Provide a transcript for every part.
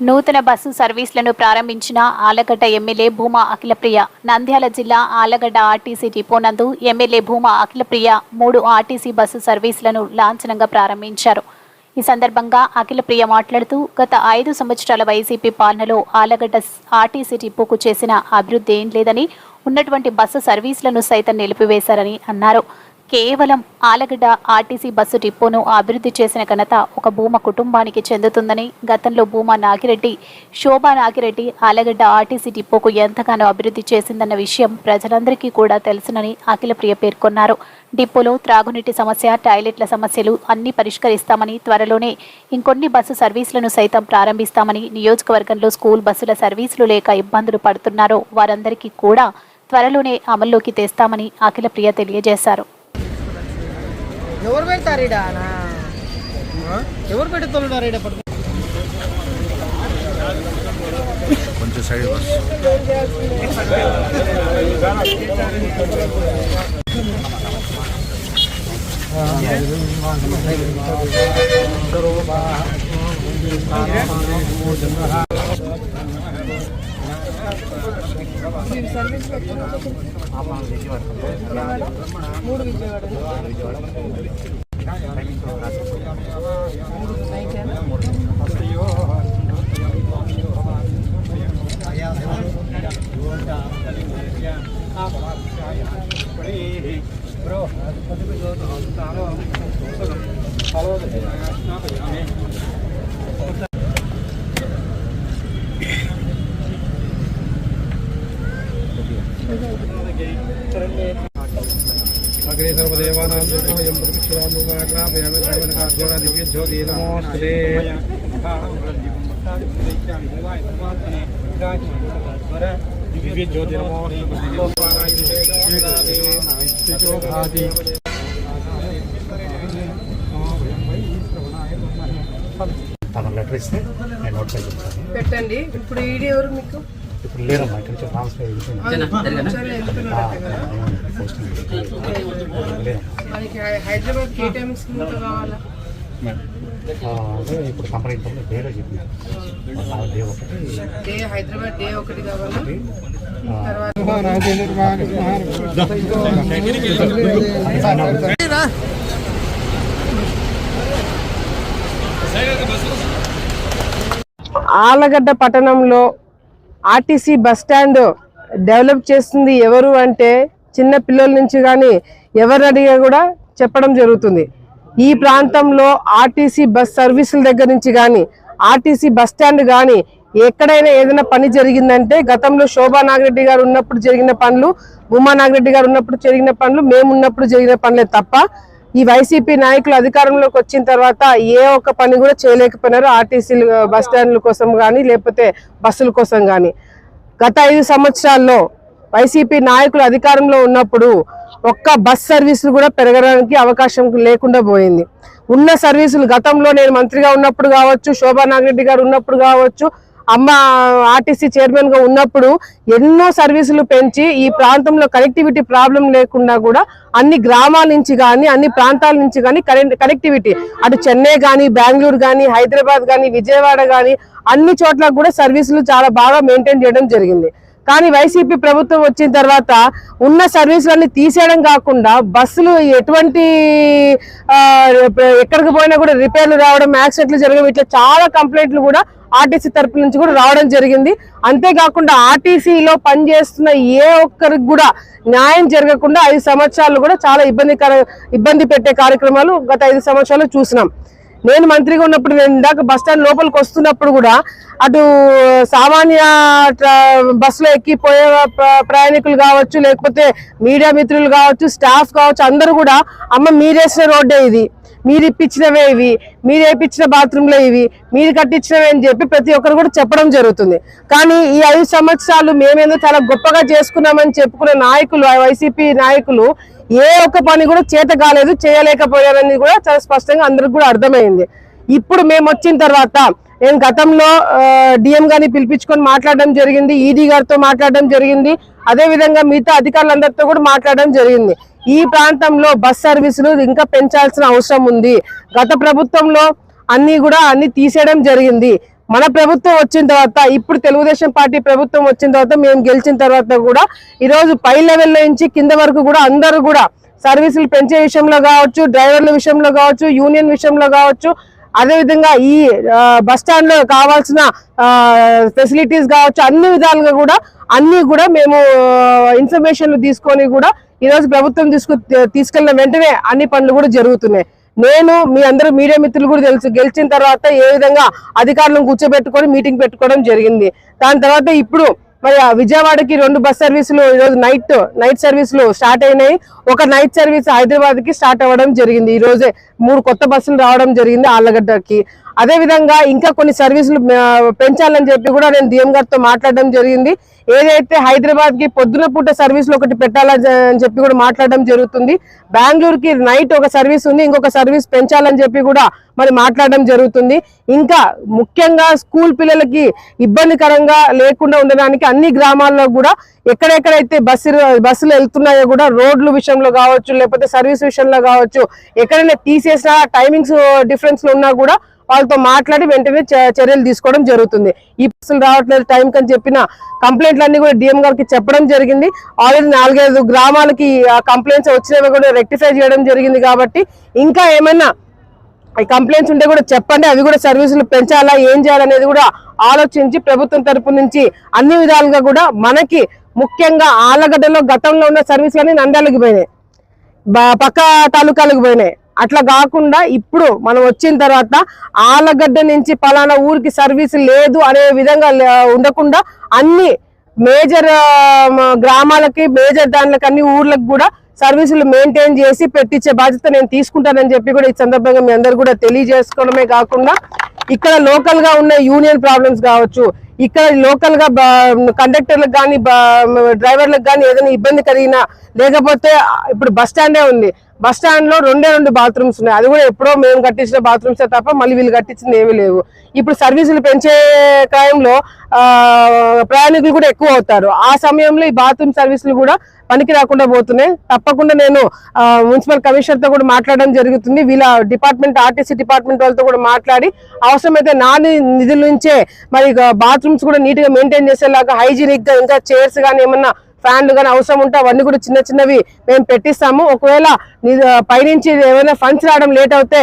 నూతన బస్సు సర్వీసులను ప్రారంభించిన ఆలగడ్డ ఎమ్మెల్యే భూమా అఖిలప్రియ. నంద్యాల జిల్లా ఆలగడ్డ ఆర్టీసీ డిపో నందు ఎమ్మెల్యే భూమా అఖిలప్రియ మూడు ఆర్టీసీ బస్సు సర్వీసులను లాంఛనంగా ప్రారంభించారు. ఈ సందర్భంగా అఖిలప్రియ మాట్లాడుతూ గత ఐదు సంవత్సరాల వైసీపీ పాలనలో ఆలగడ్డ ఆర్టీసీ డిపోకు చేసిన అభివృద్ధి ఏం లేదని ఉన్నటువంటి బస్సు సర్వీసులను సైతం నిలిపివేశారని అన్నారు. కేవలం ఆలగడ్డ ఆర్టీసీ బస్సు డిపోను అభివృద్ధి చేసిన ఘనత ఒక భూమ కుటుంబానికి చెందుతుందని గతంలో భూమా నాగిరెడ్డి శోభా నాగిరెడ్డి ఆలగడ్డ ఆర్టీసీ డిపోకు ఎంతగానో అభివృద్ధి చేసిందన్న విషయం ప్రజలందరికీ కూడా తెలుసునని అఖిలప్రియ పేర్కొన్నారు. డిపోలో త్రాగునీటి సమస్య టాయిలెట్ల సమస్యలు అన్ని పరిష్కరిస్తామని త్వరలోనే ఇంకొన్ని బస్సు సర్వీసులను సైతం ప్రారంభిస్తామని నియోజకవర్గంలో స్కూల్ బస్సుల సర్వీసులు లేక ఇబ్బందులు పడుతున్నారో వారందరికీ కూడా త్వరలోనే అమల్లోకి తెస్తామని అఖిలప్రియ తెలియజేశారు. ఎవరు పెడతారు ఈడ? నా? ఎవరు పెడుతున్నారు ఈడ? పడుకో. కొంచెం సైడ్ బస్. మూడు విజయవాడ మూడు నైట్ లెటర్ ఇస్తే నేను నోట్ పెట్టండి. ఇప్పుడు ఈడీ ఎవరు మీకు? ఇప్పుడు లేరమ్మా ఇక్కడ నుంచి ట్రాన్స్ఫర్ అంటే ఇప్పుడు కంపెనీ వేరే చెప్పింది ఆ డే ఒకటి. డే హైదరాబాద్ డే ఒకటి కావాలా? ఆలగడ్డ పట్టణంలో ఆర్టీసీ బస్ స్టాండ్ డెవలప్ చేస్తుంది ఎవరు అంటే చిన్న పిల్లల నుంచి కానీ ఎవరు అడిగా కూడా చెప్పడం జరుగుతుంది. ఈ ప్రాంతంలో ఆర్టీసీ బస్ సర్వీసుల దగ్గర నుంచి కానీ ఆర్టీసీ బస్ స్టాండ్ కానీ ఎక్కడైనా ఏదైనా పని జరిగిందంటే గతంలో శోభా నాగిరెడ్డి గారు ఉన్నప్పుడు జరిగిన పనులు ఉమా నాగిరెడ్డి గారు ఉన్నప్పుడు జరిగిన పనులు మేము ఉన్నప్పుడు జరిగిన పనులే తప్ప ఈ వైసీపీ నాయకులు అధికారంలోకి వచ్చిన తర్వాత ఏ ఒక్క పని కూడా చేయలేకపోయినారు. ఆర్టీసీలు బస్ స్టాండ్ల కోసం కానీ లేకపోతే బస్సుల కోసం కానీ గత ఐదు సంవత్సరాల్లో వైసీపీ నాయకులు అధికారంలో ఉన్నప్పుడు ఒక్క బస్ సర్వీసులు కూడా పెరగడానికి అవకాశం లేకుండా పోయింది. ఉన్న సర్వీసులు గతంలో నేను మంత్రిగా ఉన్నప్పుడు కావచ్చు శోభా నాగిరెడ్డి గారు ఉన్నప్పుడు కావచ్చు అమ్మ ఆర్టీసీ చైర్మన్గా ఉన్నప్పుడు ఎన్నో సర్వీసులు పెంచి ఈ ప్రాంతంలో కనెక్టివిటీ ప్రాబ్లం లేకుండా కూడా అన్ని గ్రామాల నుంచి కానీ అన్ని ప్రాంతాల నుంచి కానీ కరెంట్ కనెక్టివిటీ. అటు చెన్నై కానీ బెంగళూరు కానీ హైదరాబాద్ కానీ విజయవాడ కానీ అన్ని చోట్ల కూడా సర్వీసులు చాలా బాగా మెయింటైన్ చేయడం జరిగింది. కానీ వైసీపీ ప్రభుత్వం వచ్చిన తర్వాత ఉన్న సర్వీసులన్నీ తీసేయడం కాకుండా బస్సులు ఎటువంటి ఎక్కడికి పోయినా కూడా రిపేర్లు రావడం యాక్సిడెంట్లు జరగడం ఇట్లా చాలా కంప్లైంట్లు కూడా ఆర్టీసీ తరపు నుంచి కూడా రావడం జరిగింది. అంతేకాకుండా ఆర్టీసీలో పనిచేస్తున్న ఏ ఒక్కరికి కూడా న్యాయం జరగకుండా ఐదు సంవత్సరాలు కూడా చాలా ఇబ్బందికర ఇబ్బంది పెట్టే కార్యక్రమాలు గత ఐదు సంవత్సరాలు చూసినాం. నేను మంత్రిగా ఉన్నప్పుడు నేను ఇందాక బస్ స్టాండ్ లోపలికి వస్తున్నప్పుడు కూడా అటు సామాన్య ట్రా- బస్సులో ఎక్కిపోయే ప్రయాణికులు కావచ్చు లేకపోతే మీడియా మిత్రులు కావచ్చు స్టాఫ్ కావచ్చు అందరూ కూడా అమ్మ మీరేసిన రోడ్డే ఇది. మీరు ఇప్పించినవే ఇవి మీరు వేయించిన బాత్రూంలో ఇవి మీరు కట్టించినవే అని చెప్పి ప్రతి ఒక్కరు కూడా చెప్పడం జరుగుతుంది. కానీ ఈ ఐదు సంవత్సరాలు మేమేదో చాలా గొప్పగా చేసుకున్నామని చెప్పుకునే నాయకులు వైసీపీ నాయకులు ఏ ఒక్క పని కూడా చేత కాలేదు చేయలేకపోయారని కూడా చాలా స్పష్టంగా అందరికి కూడా అర్థమైంది. ఇప్పుడు మేము వచ్చిన తర్వాత నేను గతంలో డిఎం గారిని పిలిపించుకొని మాట్లాడడం జరిగింది ఈడీ గారితో మాట్లాడడం జరిగింది అదే విధంగా మిగతా అధికారులందరితో కూడా మాట్లాడడం జరిగింది. ఈ ప్రాంతంలో బస్ సర్వీసులు ఇంకా పెంచాల్సిన అవసరం ఉంది. గత ప్రభుత్వంలో అన్ని కూడా అన్ని తీసేయడం జరిగింది. మన ప్రభుత్వం వచ్చిన తర్వాత ఇప్పుడు తెలుగుదేశం పార్టీ ప్రభుత్వం వచ్చిన తర్వాత మేము గెలిచిన తర్వాత కూడా ఈరోజు పై లెవెల్ నుంచి కింద వరకు కూడా అందరూ కూడా సర్వీసులు పెంచే విషయంలో కావచ్చు డ్రైవర్ల విషయంలో కావచ్చు యూనియన్ విషయంలో కావచ్చు అదేవిధంగా ఈ బస్ స్టాండ్లో కావాల్సిన ఫెసిలిటీస్ కావచ్చు అన్ని విధాలుగా కూడా అన్ని కూడా మేము ఇన్ఫర్మేషన్లు తీసుకొని కూడా ఈ రోజు ప్రభుత్వం తీసుకు తీసుకెళ్ళిన వెంటనే అన్ని పనులు కూడా జరుగుతున్నాయి. నేను మీ అందరూ మీడియా మిత్రులు కూడా తెలుసు గెలిచిన తర్వాత ఏ విధంగా అధికారులను కూర్చోబెట్టుకొని మీటింగ్ పెట్టుకోవడం జరిగింది. దాని తర్వాత ఇప్పుడు మరి విజయవాడకి రెండు బస్ సర్వీసులు ఈరోజు నైట్ నైట్ సర్వీసులు స్టార్ట్ అయినాయి. ఒక నైట్ సర్వీస్ హైదరాబాద్కి స్టార్ట్ అవ్వడం జరిగింది. ఈ రోజే మూడు కొత్త బస్సులు రావడం జరిగింది ఆళ్ళగడ్డకి అదే విధంగా ఇంకా కొన్ని సర్వీసులు పెంచాలని చెప్పి కూడా నేను డిఎం గారితో మాట్లాడడం జరిగింది. ఏదైతే హైదరాబాద్కి పొద్దున పూట సర్వీసులు ఒకటి పెట్టాలని అని చెప్పి కూడా మాట్లాడడం జరుగుతుంది. బెంగళూరుకి నైట్ ఒక సర్వీస్ ఉంది ఇంకొక సర్వీస్ పెంచాలని చెప్పి కూడా మరి మాట్లాడడం జరుగుతుంది. ఇంకా ముఖ్యంగా స్కూల్ పిల్లలకి ఇబ్బందికరంగా లేకుండా ఉండడానికి అన్ని గ్రామాల్లో కూడా ఎక్కడెక్కడైతే బస్సు బస్సులు వెళ్తున్నాయో కూడా రోడ్లు విషయంలో కావచ్చు లేకపోతే సర్వీస్ విషయంలో కావచ్చు ఎక్కడైనా తీసేసిన టైమింగ్స్ డిఫరెన్స్లు ఉన్నా కూడా వాళ్ళతో మాట్లాడి వెంటనే చ- చర్యలు తీసుకోవడం జరుగుతుంది. ఈ బస్సులు రావట్లేదు టైం కని చెప్పిన కంప్లైంట్లు అన్ని కూడా డిఎం గారికి చెప్పడం జరిగింది. ఆల్రెడీ నాలుగైదు గ్రామాలకి కంప్లైంట్స్ వచ్చినవి కూడా రెక్టిఫై చేయడం జరిగింది కాబట్టి ఇంకా ఏమైనా కంప్లైంట్స్ ఉంటే కూడా చెప్పండి అవి కూడా సర్వీసులు పెంచాలా ఏం చేయాలనేది కూడా ఆలోచించి ప్రభుత్వం తరపు నుంచి అన్ని విధాలుగా కూడా మనకి ముఖ్యంగా ఆలగడ్డలో గతంలో ఉన్న సర్వీసులన్నీ నంద్యాలకు పోయినాయి. పక్క తాలూకాలకు పోయినాయి. అట్లా కాకుండా ఇప్పుడు మనం వచ్చిన తర్వాత ఆలగడ్డ నుంచి పలానా ఊరికి సర్వీస్ లేదు అనే విధంగా లే- ఉండకుండా అన్ని మేజర్ గ్రామాలకి మేజర్ దానిలకి అన్ని ఊర్లకు కూడా సర్వీసులు మెయింటైన్ చేసి పెట్టించే బాధ్యత నేను తీసుకుంటానని చెప్పి కూడా ఈ సందర్భంగా మీ అందరు కూడా తెలియజేసుకోవడమే కాకుండా ఇక్కడ లోకల్గా ఉన్న యూనియన్ ప్రాబ్లమ్స్ కావచ్చు ఇక్కడ లోకల్గా కండక్టర్లకు కానీ డ్రైవర్లకు కానీ ఏదైనా ఇబ్బంది కలిగినా లేకపోతే ఇప్పుడు బస్ స్టాండే ఉంది. బస్ స్టాండ్లో రెండే రెండు బాత్రూమ్స్ ఉన్నాయి. అది కూడా ఎప్పుడో మేము కట్టించిన బాత్రూమ్స్ తప్ప మళ్ళీ వీళ్ళు కట్టించింది ఏమీ లేవు. ఇప్పుడు సర్వీసులు పెంచే టైంలో ప్రయాణికులు కూడా ఎక్కువ అవుతారు. ఆ సమయంలో ఈ బాత్రూమ్ సర్వీసులు కూడా పనికి రాకుండా పోతున్నాయి. తప్పకుండా నేను మున్సిపల్ కమిషనర్తో కూడా మాట్లాడడం జరుగుతుంది. వీళ్ళ డిపార్ట్మెంట్ ఆర్టీసీ డిపార్ట్మెంట్ వాళ్ళతో కూడా మాట్లాడి అవసరమైతే నా నిధుల నుంచే మరి బాత్రూమ్స్ కూడా నీట్గా మెయింటైన్ చేసేలాగా హైజీనిక్గా ఇంకా చైర్స్ కానీ ఏమన్నా ఫ్యాన్లు కానీ అవసరం ఉంటే అవన్నీ కూడా చిన్న చిన్నవి మేము పెట్టిస్తాము. ఒకవేళ పైనుంచి ఏమైనా ఫండ్స్ రావడం లేట్ అవుతే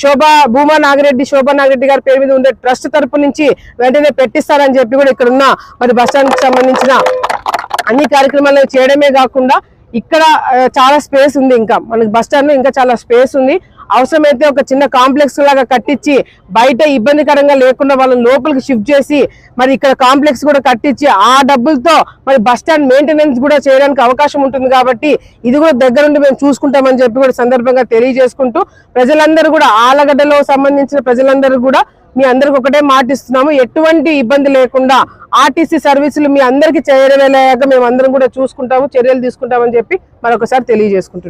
శోభా భూమా నాగిరెడ్డి శోభా నాగిరెడ్డి గారి పేరు మీద ఉండే ట్రస్ట్ తరపు నుంచి వెంటనే పెట్టిస్తారని చెప్పి కూడా ఇక్కడ ఉన్న మరి బస్ స్టాండ్కి సంబంధించిన అన్ని కార్యక్రమాలు చేయడమే కాకుండా ఇక్కడ చాలా స్పేస్ ఉంది ఇంకా. మనకి బస్ స్టాండ్లో ఇంకా చాలా స్పేస్ ఉంది. అవసరమైతే ఒక చిన్న కాంప్లెక్స్ లాగా కట్టించి బయట ఇబ్బందికరంగా లేకుండా వాళ్ళని లోపలికి షిఫ్ట్ చేసి మరి ఇక్కడ కాంప్లెక్స్ కూడా కట్టించి ఆ డబ్బులతో మరి బస్ స్టాండ్ మెయింటెనెన్స్ కూడా చేయడానికి అవకాశం ఉంటుంది కాబట్టి ఇది కూడా దగ్గరుండి మేము చూసుకుంటామని చెప్పి కూడా సందర్భంగా తెలియజేసుకుంటూ ప్రజలందరూ కూడా ఆలగడ్డలో సంబంధించిన ప్రజలందరూ కూడా మీ అందరికి ఒకటే మాటిస్తున్నాము ఎటువంటి ఇబ్బంది లేకుండా ఆర్టీసీ సర్వీసులు మీ అందరికి చేరవేలాగా మేము అందరం కూడా చూసుకుంటాము చర్యలు తీసుకుంటామని చెప్పి మరొకసారి తెలియజేసుకుంటున్నాం.